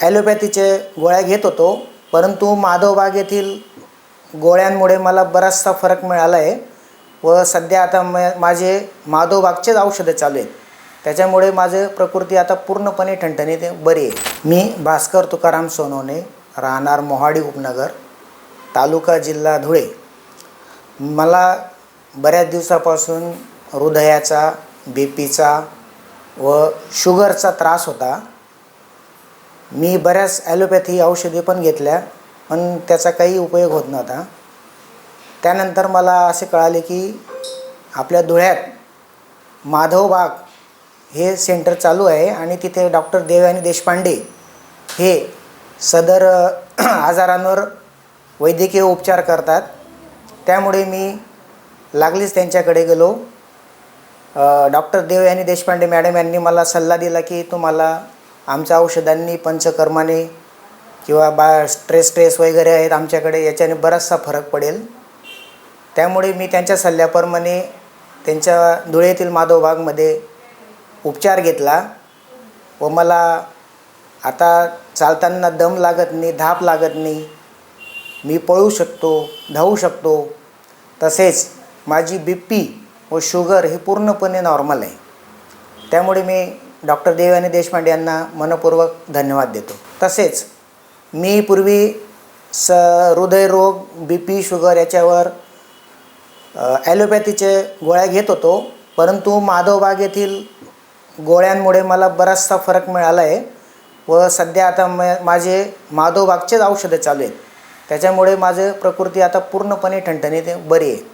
ॲलोपॅथीचे गोळ्या घेत होतो परंतु माधवबाग येथील गोळ्यांमुळे मला बराचसा फरक मिळाला आहे व सध्या आता म माझे माधवबागचेच औषधं चालू आहेत. त्याच्यामुळे माझं प्रकृती आता पूर्णपणे ठणठणीत आहे, बरी आहे. मी भास्कर तुकाराम सोनवणे राहणार मोहाडी उपनगर तालुका जिल्हा धुळे. मला बऱ्याच दिवसापासून हृदयाचा बी पीचा व शुगरचा त्रास होता. मी बऱ्याच ॲलोपॅथी औषधे पण घेतल्या पण त्याचा काही उपयोग होत नव्हता. त्यानंतर मला असे कळाले की आपल्या धुळ्यात माधवबाग हे सेंटर चालू आहे आणि तिथे डॉक्टर देवयानी देशपांडे हे सदर आजारांवर वैद्यकीय उपचार करतात. त्यामुळे मी लागलीच त्यांच्याकडे गेलो. डॉक्टर देवयानी देशपांडे मॅडम यांनी मला सल्ला दिला की तुम्हाला आमच्या औषधांनी पंचकर्माने किंवा बा स्ट्रेस स्ट्रेस वगैरे आहेत आमच्याकडे याच्याने बराचसा फरक पडेल. त्यामुळे मी त्यांच्या सल्ल्याप्रमाणे त्यांच्या धुळेतील माधवबागमध्ये उपचार घेतला व मला आता चालताना दम लागत नाही धाप लागत नाही. मी पळू शकतो धावू शकतो. तसेच माझी बी पी व शुगर ही पूर्णपणे नॉर्मल आहे. त्यामुळे मी डॉक्टर देवयानी देशपांडे यांना मनपूर्वक धन्यवाद देतो. तसेच मी पूर्वी स हृदयरोग बी पी शुगर याच्यावर ॲलोपॅथीचे गोळ्या घेत होतो परंतु माधवबाग येथील गोळ्यांमुळे मला बराचसा फरक मिळाला आहे व सध्या आता म माझे माधवबागचेच औषधं चालू आहेत. त्याच्यामुळे माझं प्रकृती आता पूर्णपणे ठणठणीत बरी आहे.